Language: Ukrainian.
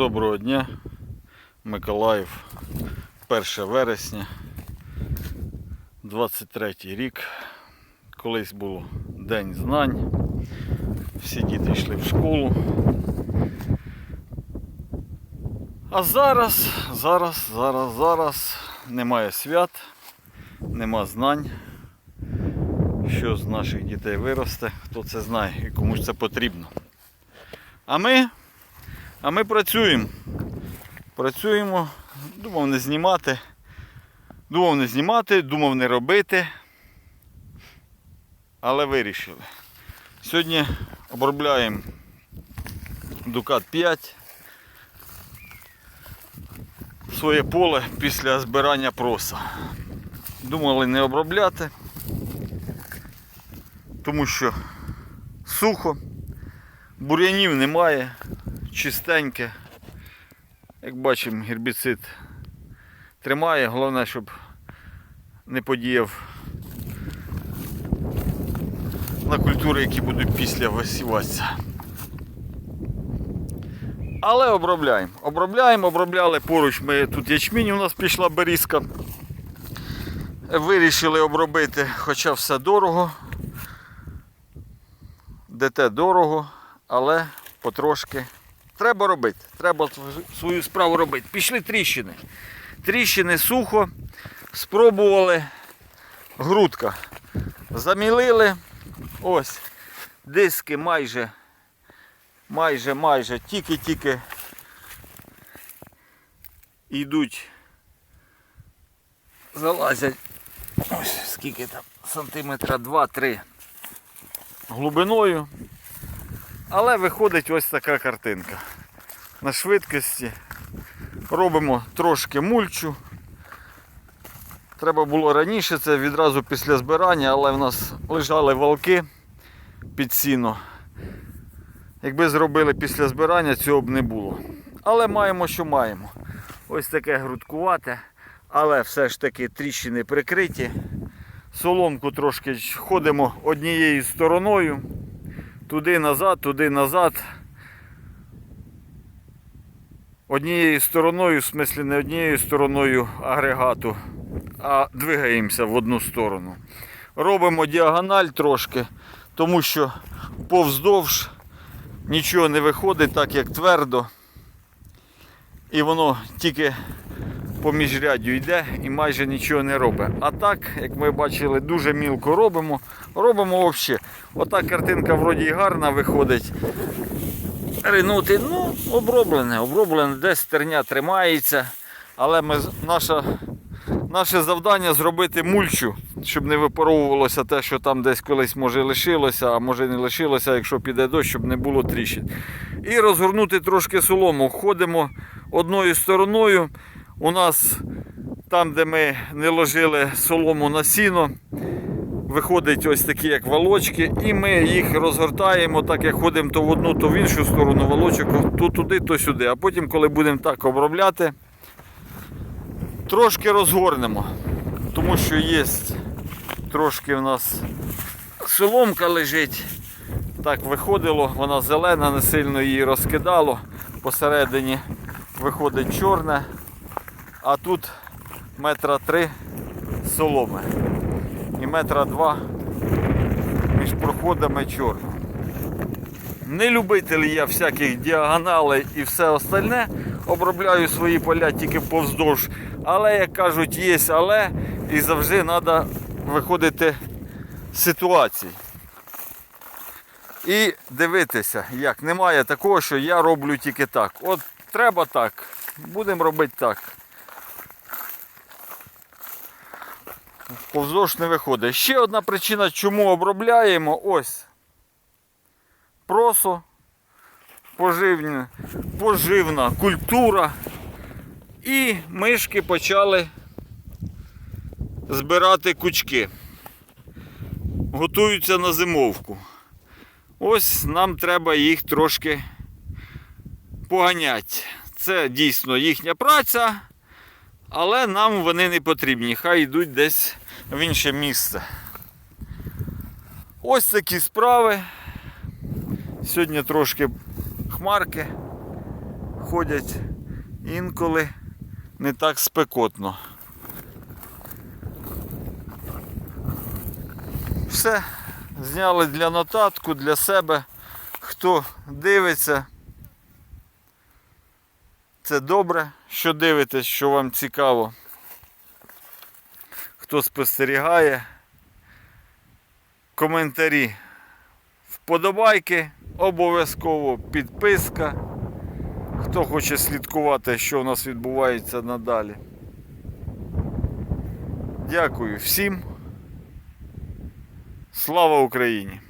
Доброго дня, Миколаїв, 1 вересня, 23 рік. Колись був День знань. Всі діти йшли в школу. А зараз, зараз, зараз, зараз немає свят, нема знань. Що з наших дітей виросте, хто це знає і кому ж це потрібно. А ми а ми працюємо. Працюємо. Думав не знімати. Думав не знімати, думав не робити. Але вирішили. Сьогодні обробляємо Дукат 5. Своє поле після збирання проса. Думали не обробляти, тому що сухо, бур'янів немає чистеньке. Як бачимо, гербіцид тримає, головне, щоб не подіяв на культури, які будуть після висіватися. Але обробляємо. Обробляємо, обробляли поруч ми тут ячмінь, у нас пішла берізка. Вирішили обробити, хоча все дорого. ДТ дорого, але потрошки. Треба робити. Треба свою справу робити. Пішли тріщини. Тріщини сухо. Спробували грудка. Замілили. Ось. Диски майже, майже, майже, тільки-тільки йдуть, залазять. Ось скільки там, сантиметра 2-3 глибиною. Але виходить ось така картинка. На швидкості робимо трошки мульчу. Треба було раніше, це відразу після збирання, але в нас лежали валки під сіно. Якби зробили після збирання, цього б не було. Але маємо, що маємо. Ось таке грудкувате, але все ж таки тріщини прикриті. Соломку трошки ходимо однією стороною. Туди назад, туди назад. Однією стороною, в смислі не однією стороною агрегату, а двигаємося в одну сторону. Робимо діагональ трошки, тому що повздовж нічого не виходить, так як твердо. І воно тільки по міжряддю йде і майже нічого не робить. А так, як ми бачили, дуже мілко робимо. Робимо взагалі. Ота картинка вроді і гарна виходить. Ринути, ну, оброблене, оброблене, десь терня тримається. Але ми, наша, наше завдання зробити мульчу, щоб не випаровувалося те, що там десь колись може лишилося, а може не лишилося, якщо піде дощ, щоб не було тріщин. І розгорнути трошки солому. Ходимо одною стороною. У нас там, де ми не ложили солому на сіно, виходить ось такі як волочки, і ми їх розгортаємо, так як ходимо то в одну, то в іншу сторону волочок, то туди, то сюди. А потім, коли будемо так обробляти, трошки розгорнемо, тому що є трошки в нас соломка лежить. Так виходило, вона зелена, не сильно її розкидало. Посередині виходить чорне, а тут метра три соломи і метра два між проходами чорного. Не любитель я всяких діагоналей і все остальне. Обробляю свої поля тільки повздовж. Але, як кажуть, є але і завжди треба виходити з ситуації. І дивитися, як немає такого, що я роблю тільки так. От треба так, будемо робити так. Повздовж не виходить. Ще одна причина, чому обробляємо, ось просо, поживна, поживна культура. І мишки почали збирати кучки. Готуються на зимовку. Ось нам треба їх трошки поганяти. Це дійсно їхня праця, але нам вони не потрібні. Хай йдуть десь в інше місце. Ось такі справи. Сьогодні трошки хмарки ходять інколи не так спекотно. Все, зняли для нотатку, для себе. Хто дивиться, це добре, що дивитесь, що вам цікаво. Хто спостерігає, коментарі, вподобайки, обов'язково підписка. Хто хоче слідкувати, що у нас відбувається надалі. Дякую всім. Слава Україні!